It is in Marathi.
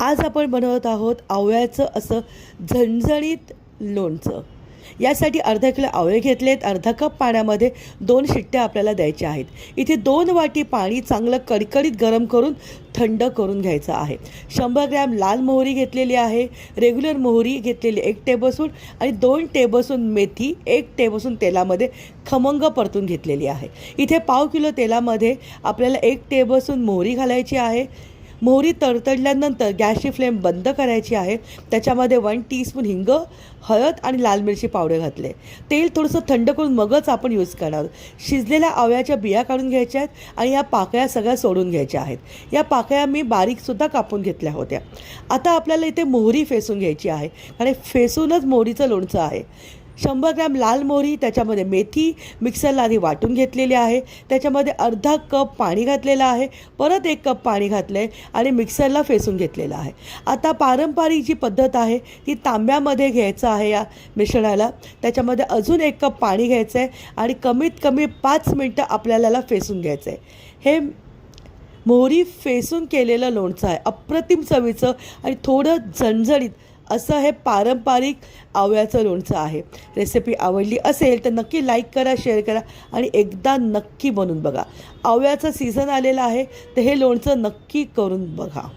आज आपण बनवत आहोत आवळ्याचं असं झणझणीत लोणचं. यासाठी अर्धा किलो आवळे घेतलेत अर्धा कप पाण्यामध्ये दोन शिट्ट्या आपल्याला द्यायच्या आहेत. इथे दोन वाटी पाणी चांगलं कडकडीत गरम करून थंड करून घ्यायचं आहे. शंभर ग्रॅम लाल मोहरी घेतलेली आहे रेग्युलर मोहरी घेतलेली एक टेबलस्पून आणि दोन टेबलस्पून मेथी एक टेबलस्पून तेलामध्ये खमंग परतून घेतलेली आहे. इथे पाव किलो तेलामध्ये आपल्याला एक टेबलस्पून मोहरी घालायची आहे. मोहरी तडतडल्यानंतर गॅसची फ्लेम बंद करायची आहे. त्याच्यामध्ये वन टीस्पून हिंग हळद आणि लाल मिरची पावडर घातले. तेल थोडंसं थंड करून मगच आपण यूज करणार आहोत. शिजलेल्या आवळ्याच्या बिया काढून घ्यायच्या आहेत आणि या पाकळ्या सगळ्या सोडून घ्यायच्या आहेत. या पाकळ्या मी बारीकसुद्धा कापून घेतल्या होत्या. आता आपल्याला इथे मोहरी फेसून घ्यायची आहे. आणि फेसूनच मोहरीचं लोणचं आहे. शंभर ग्रॅम लाल मोहरी त्याच्यामध्ये मेथी मिक्सरला आधी वाटून घेतलेली आहे. त्याच्यामध्ये अर्धा कप पाणी घातलेलं आहे. परत एक कप पाणी घातलं आहे आणि मिक्सरला फेसून घेतलेलं आहे. आता पारंपरिक जी पद्धत आहे ती तांब्यामध्ये घ्यायचं आहे या मिश्रणाला. त्याच्यामध्ये अजून एक कप पाणी घ्यायचं आहे आणि कमीत कमी पाच मिनटं आपल्याला फेसून घ्यायचं आहे हे मोहरी फेसून केलेलं लोणचं आहे. अप्रतिम चवीचं आणि थोडं झणझणीत असं हे पारंपरिक आवळ्याचं लोणचं आहे. रेसिपी आवडली असेल तर नक्की लाईक करा शेअर करा आणि एकदा नक्की बनवून बघा. आवळ्याचं सीझन आलेलं आहे तर हे लोणचं नक्की करून बघा.